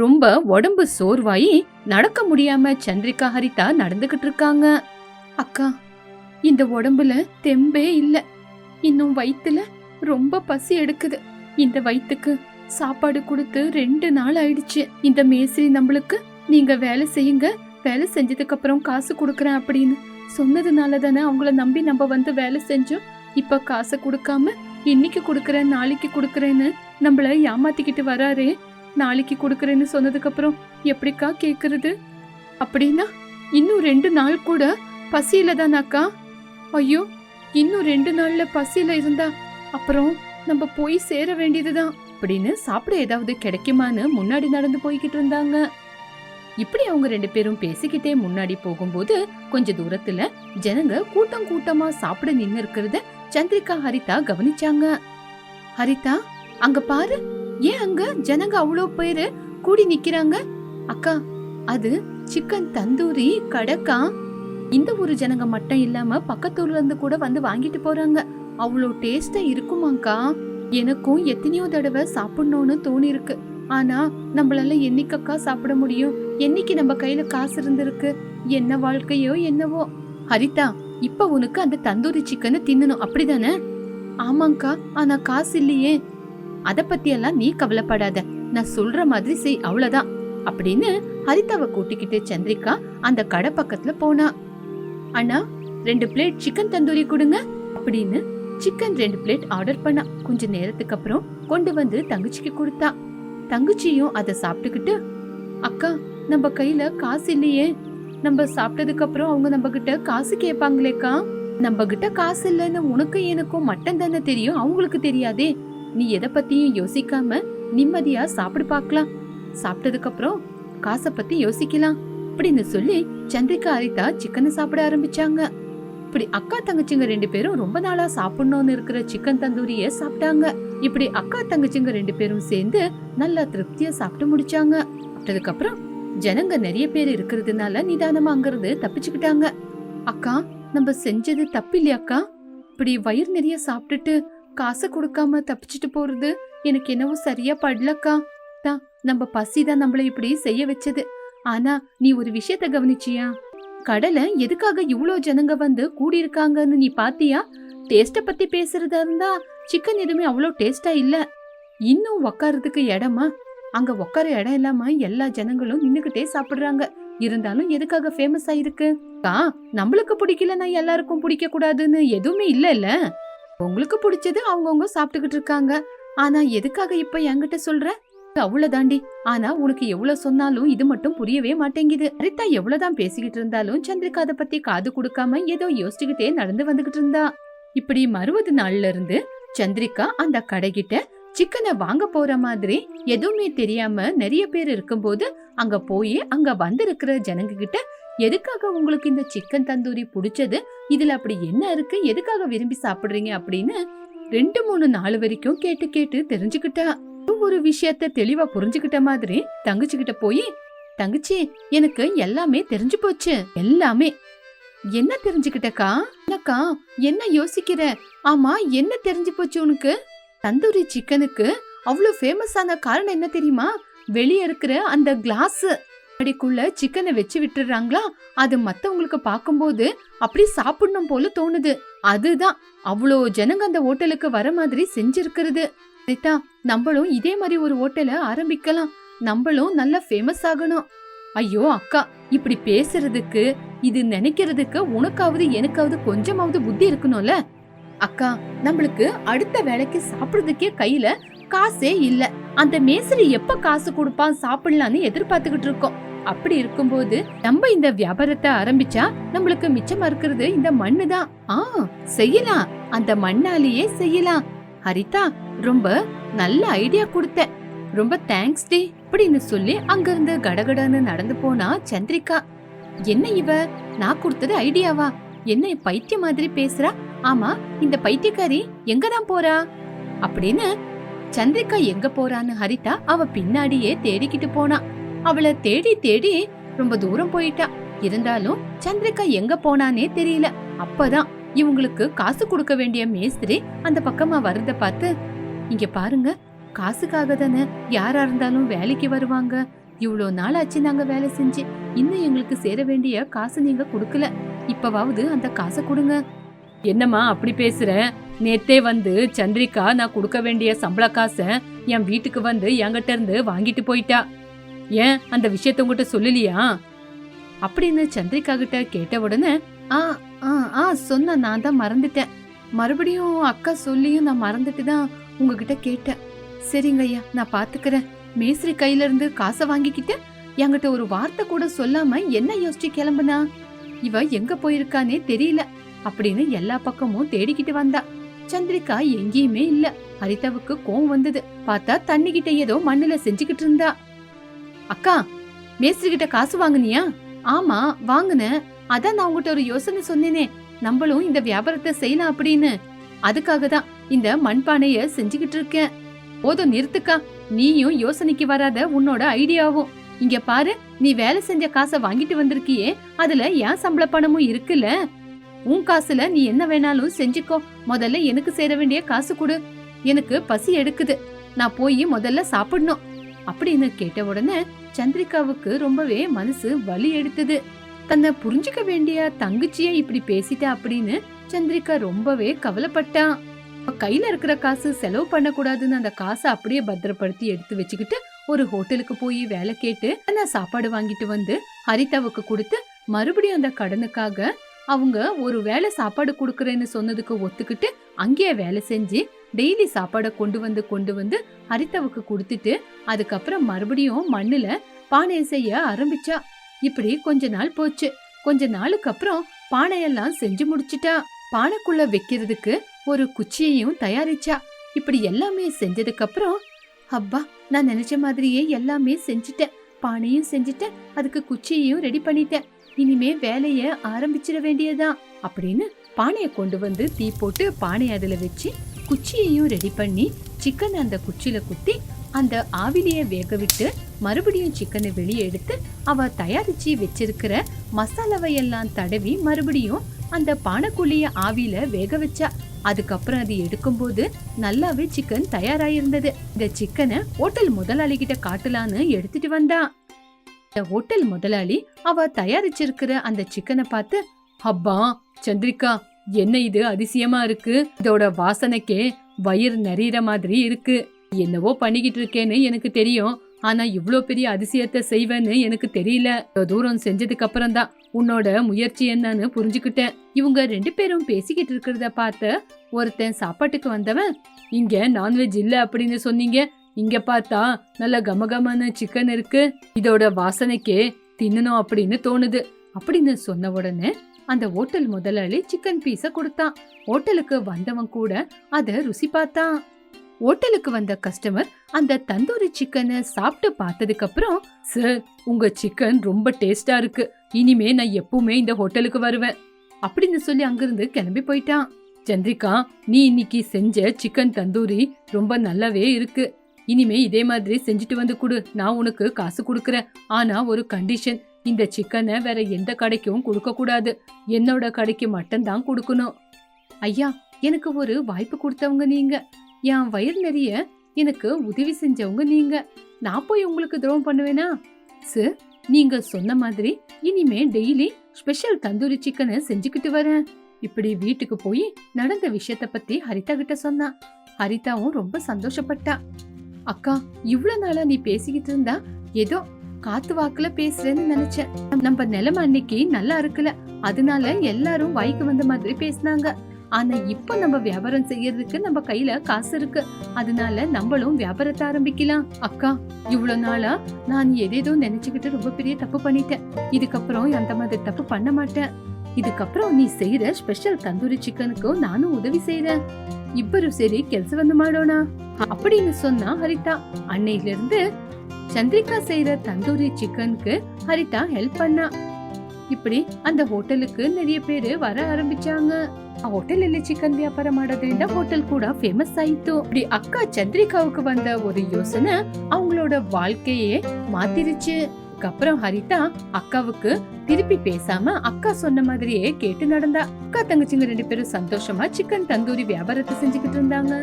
ரொம்ப உடம்பு சோர்வாயி நடக்க முடியாம சந்திரிகா ஹரிதா நடந்துகிட்டு இருக்காங்க. அக்கா இந்த உடம்புல தெம்பே இல்ல. இன்னும் வயித்துல ரொம்ப பசி எடுக்குது. இந்த வயித்துக்கு சாப்பாடு கொடுத்து ரெண்டு நாள் ஆயிடுச்சு. இந்த மேஸ்திரி நம்மளுக்கு நீங்க வேலை செய்யுங்க. வேலை செஞ்சதுக்கு அப்புறம் காசு கொடுக்குறேன் அப்படின்னு சொன்னதுனால தானே அவங்கள நம்பி நம்ம வந்து வேலை செஞ்சோம். இப்ப காசை கொடுக்காம இன்னைக்கு கொடுக்குறேன் நாளைக்கு கொடுக்குறேன்னு நம்மள ஏமாத்திக்கிட்டு வராரு. நாளைக்கு கொடுக்குறேன்னு சொன்னதுக்கு அப்புறம் எப்படிக்கா கேட்குறது அப்படின்னா இன்னும் ரெண்டு நாள் கூட பசியில் தானாக்கா ஐயோ இன்னும் ரெண்டு நாள்ல பசியில இருந்தா அப்புறம் நம்ம போய் சேர வேண்டியதுதான் அப்படின்னு சாப்பிட ஏதாவது கிடைக்குமான்னு முன்னாடி நடந்து போய்கிட்டு இருந்தாங்க. இப்படி அவங்க ரெண்டு பேரும் பேசிக்கிட்டே முன்னாடி போகும்போது கொஞ்ச தூரத்துல ஜனங்க கூட்டம் கூட்டமா சாப்பிட நின்னு இருக்கிறத சந்திரிகா ஹரிதா கவனிச்சாங்க. ஹரிதா அங்க பாரு. ஏன் அங்க ஜனங்க அவ்வளோ பேரு கூடி நிக்கிறாங்க? அக்கா அது சிக்கன் தந்தூரி கடக்கா. இந்த ஊரு ஜனங்க மட்டும் இல்லாம பக்கத்தூர்ல இருந்து கூட வந்து வாங்கிட்டு போறாங்க. அவ்வளோ டேஸ்டா இருக்குமாக்கா? எனக்கும் எத்தனையோ தடவை சாப்பிடணும்னு தோணி இருக்கு ஆனா நம்மளால என்னைக்கக்கா சாப்பிட முடியும்? என்னைக்கு நம்ம கையில காசு இருந்திருக்கு? என்ன வாழ்க்கையோ என்னவோ. ஹரிதா இப்ப உனக்கு அந்த தந்தூரி சிக்கனை தின்னணும். அப்படிதானே? ஆமாங்கா ஆனா காசு இல்லையே. அத பத்தியெல்லாம் நீ கவலைப்படாத. நான் சொல்ற மாதிரி செய் அவ்வளவுதான். அப்படின்னு ஹரிதாவை கூட்டிக்கிட்டு சந்திரிகா அந்த கடை பக்கத்துல போனா. அண்ணா ரெண்டு பிளேட் சிக்கன் தந்தூரி கொடுங்க அப்படின்னு சிக்கன் ரெண்டு பிளேட் ஆர்டர் பண்ணா. கொஞ்ச நேரத்துக்கு அப்புறம் கொண்டு வந்து தங்கச்சிக்கு கொடுத்தா. தங்கச்சியும் அதை சாப்பிட்டுக்கிட்டு அக்கா நம்ம கையில காசு இல்லையே. நம்ம சாப்பிட்டதுக்கு அப்புறம் அவங்க நம்ம கிட்ட காசு கேட்பாங்களேக்கா? நம்ம கிட்ட காசு இல்லைன்னு உனக்கும் எனக்கும் மட்டும் தானே தெரியும் அவங்களுக்கு தெரியாதே. நீ எதை பத்தியும் யோசிக்காம நிம்மதியா சாப்பிடு பார்க்கலாம். சாப்பிட்டதுக்கு அப்புறம் காசை பத்தி யோசிக்கலாம். அப்படின்னு சொல்லி சந்திரிகா ஹரிதா சிக்கனை சாப்பிட ஆரம்பிச்சாங்க. இப்படி அக்கா தங்கச்சிங்க ரெண்டு பேரும் ரொம்ப நாளா சாப்பிடணும்னு இருக்கிற சிக்கன் தந்தூரிய சாப்பிட்டாங்க. இப்படி அக்கா தங்கச்சிங்க ரெண்டு பேரும் சேர்ந்து நல்லா திருப்தியா சாப்பிட்டு முடிச்சாங்க. சாப்பிட்டதுக்கு அப்புறம் ஜனங்க நிறைய பேர் இருக்கிறதுனால நிதானமா அங்கிருந்து தப்பிச்சுக்கிட்டாங்க. அக்கா நம்ம செஞ்சது தப்பு இல்லையாக்கா இப்படி வயிறு நிறைய சாப்பிட்டுட்டு காசு கொடுக்காம தப்பிச்சிட்டு போறது எனக்கு என்னவோ சரியா படலக்கா. தான் நம்ம பசி தான் நம்மள இப்படி செய்ய வச்சது. ஆனா நீ ஒரு விஷயத்த கவனிச்சியா? கடலை எதுக்காக இவ்வளோ ஜனங்க வந்து கூடி இருக்காங்கன்னு நீ பாத்தியா? டேஸ்ட பத்தி பேசுறதா இருந்தா சிக்கன் எதுவுமே அவ்வளோ டேஸ்டா இல்ல. இன்னும் உக்காரதுக்கு இடமா அங்க உக்கார இடம் இல்லாம எல்லா ஜனங்களும் நின்னுகிட்டே சாப்பிடுறாங்க. இருந்தாலும் எதுக்காக ஃபேமஸ் ஆயிருக்கு நம்மளுக்கு பிடிக்கலன்னா எல்லாருக்கும் பிடிக்க கூடாதுன்னு எதுவுமே இல்ல இல்ல உங்களுக்கு பிடிச்சது அவங்கவுங்க சாப்பிட்டுக்கிட்டு இருக்காங்க. ஆனா எதுக்காக இப்ப என்கிட்ட சொல்ற? அவ்வளவுதாண்டி. ஆனா உனக்கு எவ்வளவு சொன்னாலும் இது மட்டும் புரியவே மாட்டேங்குது. ஹரிதா எவ்வளவுதான் பேசிக்கிட்டு இருந்தாலும் சந்திரிகா அதை பத்தி காது கொடுக்காம ஏதோ யோசிச்சுக்கிட்டே நடந்து வந்துகிட்டு இருந்தா. இப்படி மறுபது நாள்ல இருந்து சந்திரிகா அந்த கடைகிட்ட சிக்கனை வாங்க போற மாதிரி எதுவுமே தெரியாம நிறைய பேர் இருக்கும்போது அங்க போய் அங்க வந்திருக்கிற ஜனங்க கிட்ட எதுக்காக உங்களுக்கு இந்த சிக்கன் தந்தூரி பிடிச்சது? இதுல அப்படி என்ன இருக்கு? எதுக்காக விரும்பி சாப்பிடுறீங்க அப்படின்னு ரெண்டு மூணு நாள் வரைக்கும் கேட்டு கேட்டு தெரிஞ்சுக்கிட்டா. ஒரு விஷயத்த தெளிவா புரிஞ்சுக்கிட்ட மாதிரி தங்கச்சிக்கிட்ட போய் தங்கச்சி எனக்கு எல்லாமே தெரிஞ்சு போச்சு. எல்லாமே. என்ன தெரிஞ்சுக்கிட்டக்கா? என்னக்கா? என்ன யோசிக்கிற? ஆமா என்ன தெரிஞ்சு போச்சு உனக்கு? தந்தூரி சிக்கனுக்கு அவ்வளவு ஃபேமஸான காரணம் என்ன தெரியுமா? வெளியே இருக்கிற அந்த கிளாஸ் அப்படிக்குள்ள சிக்கனை வச்சு விட்டுறாங்களா அது மத்தவங்களுக்கு பார்க்கும்போது அப்படி சாப்பிடணும் போல தோணுது. அதுதான். அவ்வளோ ஜனங்க அந்த ஹோட்டலுக்கு வர மாதிரி செஞ்சிருக்கிறது. ரிதா நம்மளும் இதே மாதிரி ஒரு ஹோட்டலை ஆரம்பிக்கலாம். நம்மளும் நல்லா ஃபேமஸ் ஆகணும். ஐயோ அக்கா இப்படி பேசுறதுக்கு இது நினைக்கிறதுக்கு உனக்காவது எனக்காவது கொஞ்சமாவது புத்தி இருக்கணும்ல? அக்கா நம்மளுக்கு அடுத்த வேலைக்கு சாப்பிடுறதுக்கே கையில காசே இல்ல. அந்த மேசரி எப்ப காசு கொடுப்பான் சாப்பிடலான்னு எதிர்பார்த்துக்கிட்டு இருக்கோம். அப்படி இருக்கும்போது நம்ம இந்த வியாபாரத்தை ஆரம்பிச்சா நம்மளுக்கு மிச்சமா இருக்கிறது இந்த மண்ணு தான். ஆ செய்யலாம். அந்த மண்ணாலேயே செய்யலாம். ஹரிதா ரொம்ப நல்ல ஐடியா கொடுத்த. ரொம்ப தேங்க்ஸ் டி அப்படின்னு சொல்லி அங்கிருந்து கடகடன்னு நடந்து போனா சந்திரிகா. என்ன இவ? நான் கொடுத்தது ஐடியாவா? என்ன பைத்தியம் மாதிரி பேசுறா? ஆமா இந்த பைத்தியக்காரி எங்க தான் போறா? அப்படின்னு சந்திரிகா எங்க போறான்னு ஹரிதா அவ பின்னாடியே தேடிக்கிட்டு போனா. அவளை தேடி தேடி ரொம்ப தூரம் போயிட்டா. இருந்தாலும் சந்திரிகா எங்க போனானே தெரியல. அப்பதான் இவங்களுக்கு காசு கொடுக்க வேண்டிய மேஸ்திரி அந்த பக்கமா வரத பார்த்து இங்க பாருங்க காசுக்காக தானே யாரா இருந்தாலும் வேலைக்கு வருவாங்க. இவ்வளோ நாள் ஆச்சு நாங்க வேலை செஞ்சு. இன்னும் எங்களுக்கு சேர வேண்டிய காசு நீங்க கொடுக்கல. இப்பவாவது அந்த காசை கொடுங்க. என்னம்மா அப்படி பேசுற? நேத்தே வந்து சந்திரிகா நான் கொடுக்க வேண்டிய சம்பள காசை என் வீட்டுக்கு வந்து என்கிட்ட இருந்து வாங்கிட்டு போயிட்டா. ஏன் அந்த விஷயத்த உங்ககிட்ட சொல்லலையா? அப்படின்னு சந்திரிகா கிட்ட கேட்ட உடனே ஆ ஆ ஆ சொன்ன நான் தான் மறந்துட்டேன். மறுபடியும் அக்கா சொல்லியும் நான் மறந்துட்டு தான் உங்ககிட்ட கேட்டேன். சரிங்க ஐயா நான் பாத்துக்கிறேன். மேஸ்திரி கையில இருந்து காசை வாங்கிக்கிட்டு என்கிட்ட ஒரு வார்த்தை கூட சொல்லாம என்ன யோசிச்சு கிளம்புனா? இவ எங்க போயிருக்கானே தெரியல அப்படின்னு எல்லா பக்கமும் தேடிக்கிட்டு வந்தா. சந்திரிகா எங்கேயுமே இல்ல. ஹரிதாவுக்கு கோவம் வந்தது. பார்த்தா தண்ணிக்கிட்ட ஏதோ மண்ணுல செஞ்சுக்கிட்டு இருந்தா. அக்கா மேஸ்திரி கிட்ட காசு வாங்குனியா? ஆமா வாங்குனேன். அதான் நான் உங்ககிட்ட ஒரு யோசனை சொன்னேனே. நம்மளும் இந்த வியாபாரத்தை செய்யலாம் அப்படின்னு. அதுக்காக தான் இந்த மண்பானைய செஞ்சுக்கிட்டு இருக்கேன். போதும் நிறுத்துக்கா. நீயும் யோசனைக்கு வராத உன்னோட ஐடியாவும். இங்க பாரு நீ வேலை செஞ்ச காசை வாங்கிட்டு வந்திருக்கியே. அதுல ஏன் சம்பள பணமும் இருக்குல்ல? உன் காசுல நீ என்ன வேணாலும் செஞ்சுக்கோ. முதல்ல எனக்கு சேர வேண்டிய காசு கொடு. எனக்கு பசி எடுக்குது. நான் போய் முதல்ல சாப்பிடணும். அப்படின்னு கேட்ட உடனே சந்திரிகாவுக்கு ரொம்பவே மனசு வலி எடுத்தது. தன்னை புரிஞ்சுக்க வேண்டிய தங்கச்சிய இப்படி பேசிட்டா அப்படின்னு சந்திரிகா ரொம்பவே கவலைப்பட்டான் கையில இருக்கிற காசு செலவு பண்ணக்கூடாதுன்னு அந்த காசை அப்படியே பத்திரப்படுத்தி எடுத்து வச்சுக்கிட்டு ஒரு ஹோட்டலுக்கு போய் வேலை கேட்டு நான் சாப்பாடு வாங்கிட்டு வந்து ஹரிதாவுக்கு கொடுத்து மறுபடியும் அந்த கடனுக்காக அவங்க ஒரு வேளை சாப்பாடு கொடுக்கறேன்னு சொன்னதுக்கு ஒத்துக்கிட்டு அங்கேயே வேலை செஞ்சு டெய்லி சாப்பாடை கொண்டு வந்து கொண்டு வந்து ஹரிதாவுக்கு கொடுத்துட்டு அதுக்கப்புறம் மறுபடியும் மண்ணுல பானையை செய்ய ஆரம்பிச்சா. இப்படி கொஞ்ச நாள் போச்சு. கொஞ்ச நாளுக்கு அப்புறம் பானையெல்லாம் செஞ்சு முடிச்சிட்டா. பானைக்குள்ள வைக்கிறதுக்கு ஒரு குச்சியையும் தயாரிச்சா. இப்படி எல்லாமே செஞ்சதுக்கு அப்புறம் அப்பா நான் நினைச்ச மாதிரியே எல்லாமே செஞ்சுட்டேன். பானையும் செஞ்சுட்டேன். அதுக்கு குச்சியையும் ரெடி பண்ணிட்டேன். இனிமே வேலைய ஆரம்பிச்சிட வேண்டியதான் அப்படின்னு பானையை கொண்டு வந்து தீ போட்டு பானையை அதில் வச்சு குச்சியையும் ரெடி பண்ணி சிக்கனை அந்த குச்சியில் குத்தி அந்த ஆவிலியை வேக விட்டு மறுபடியும் சிக்கனை வெளியே எடுத்து அவ தயாரித்து வச்சிருக்கிற மசாலாவை எல்லாம் தடவி மறுபடியும் அந்த பானைக்குள்ளிய ஆவியில வேக வச்சா அதுக்கப்புறம் அது எடுக்கும்போது நல்லாவே சிக்கன் தயாராயிருந்தது. இந்த சிக்கனை ஹோட்டல் முதலாளிகிட்ட காட்டலான்னு எடுத்துட்டு வந்தா இந்த ஹோட்டல் முதலாளி அவ தயாரிச்சிருக்கிற அந்த சிக்கனை பார்த்து அப்பா சந்திரிகா என்ன இது அதிசயமா இருக்கு? இதோட வாசனைக்கே வயிறு நெறியற மாதிரி இருக்கு. என்னவோ பண்ணிக்கிட்டு இருக்கேன்னு எனக்கு தெரியும். ஆனா இவ்வளோ பெரிய அதிசயத்தை செய்வேன்னு எனக்கு தெரியல. தூரம் செஞ்சதுக்கு அப்புறம் தான் உன்னோட முயற்சி என்னன்னு புரிஞ்சுக்கிட்டேன். இவங்க ரெண்டு பேரும் பேசிக்கிட்டு இருக்கிறத பார்த்து ஒருத்தன் சாப்பாட்டுக்கு வந்தவன் இங்க நான்வெஜ் இல்ல அப்படின்னு சொன்னீங்க. இங்க பார்த்தா நல்ல கமகமான சிக்கன் இருக்கு. இதோட வாசனைக்கே தின்னணும் அப்படின்னு தோணுது. அப்படின்னு சொன்ன உடனே அந்த ஹோட்டல் முதலாளி சிக்கன் பீஸ கொடுத்தான். ஹோட்டலுக்கு வந்தவன் கூட அத ருசி பார்த்தான். ஹோட்டலுக்கு வந்த கஸ்டமர் அந்த தந்தூரி சிக்கனை சாப்பிட்டு பார்த்ததுக்கு அப்புறம் சார் உங்க சிக்கன் ரொம்ப டேஸ்டா இருக்கு. இனிமே நான் எப்பவுமே இந்த ஹோட்டலுக்கு வருவேன். அப்படின்னு சொல்லி அங்கிருந்து கிளம்பி போயிட்டான். சந்திரிகா நீ இன்னைக்கு செஞ்ச சிக்கன் தந்தூரி ரொம்ப நல்லாவே இருக்கு. இனிமே இதே மாதிரி செஞ்சுட்டு வந்து கொடு. நான் உனக்கு காசு கொடுக்குறேன். ஆனா ஒரு கண்டிஷன் இந்த சிக்கனை வேற எந்த கடைக்கும் கொடுக்க கூடாது. என்னோட கடைக்கு மட்டும்தான் கொடுக்கணும். ஐயா எனக்கு ஒரு வாய்ப்பு கொடுத்தவங்க நீங்க. என் வயிறு நிறைய எனக்கு உதவி செஞ்சவங்க நீங்க. நான் போய் உங்களுக்கு துரோகம் பண்ணுவேனா? சார் நீங்க சொன்ன மாதிரி இனிமே டெய்லி ஸ்பெஷல் தந்தூரி சிக்கனை செஞ்சுக்கிட்டு வரேன். இப்படி வீட்டுக்கு போய் நடந்த விஷயத்த பத்தி ஹரிதா கிட்ட சொன்னா. ஹரிதாவும் ரொம்ப சந்தோஷப்பட்டா. அக்கா இவ்ளோ நாளா நீ பேசிக்கிட்டு இருந்தா ஏதோ காத்து வாக்குல பேசுறேன்னு நினைச்சேன் நம்ம நிலைமை அன்னைக்கு நல்லா இருக்கல அதனால எல்லாரும் வாய்க்கு வந்த மாதிரி பேசினாங்க ஆனா இப்போ நம்ம வியாபாரம் செய்யறதுக்கு நம்ம கையில காசு இருக்கு அதனால நம்மளும் வியாபாரத்தை ஆரம்பிக்கலாம் அக்கா இவ்வளவு நாளா நான் எதேதோ நினைச்சுக்கிட்டு ரொம்ப பெரிய தப்பு பண்ணிட்டேன் இதுக்கப்புறம் அந்த மாதிரி தப்பு பண்ண மாட்டேன் இதுக்கப்புறம் நீ செய்யற ஸ்பெஷல் தந்தூரி சிக்கனுக்கும் நானும் உதவி செய்யறேன் ಇಬ್ಬರು ಸೇರಿ ಕೆಲಸವನ್ನು ಮಾಡೋಣ அப்படின்னு சொன்னா ஹரிதா அன்னையில இருந்து சந்திரிகா செய்யற தந்தூரி சிக்கனுக்கு ஹரிதா ஹெல்ப் பண்ணா இப்படி அந்த ಹೋಟೆಲ್ಗೆ நிறைய பேரு வர ஆரம்பிச்சாங்க ಆ ಹೋಟೆಲಲ್ಲಿ ಚಿಕನ್ ವ್ಯಾಪಾರ ಮಾಡೋದ್ರಿಂದ ಹೋಟೆಲ್ ಕೂಡ ಫೇಮಸ್ ಆಯಿತು இப்படி அக்கா சந்திரிகாவுக்கு வந்த ஒரு யோசனை அவங்களோட வாழ்க்கையே மாத்திருச்சு அப்புறம் ஹரிதா அக்காவுக்கு திருப்பி பேசாம அக்கா சொன்ன மாதிரியே கேட்டு நடந்தா அக்கா தங்கச்சிங்க ரெண்டு பேரும் சந்தோஷமா சிக்கன் தந்தூரி வியாபாரத்தை செஞ்சுக்கிட்டு இருந்தாங்க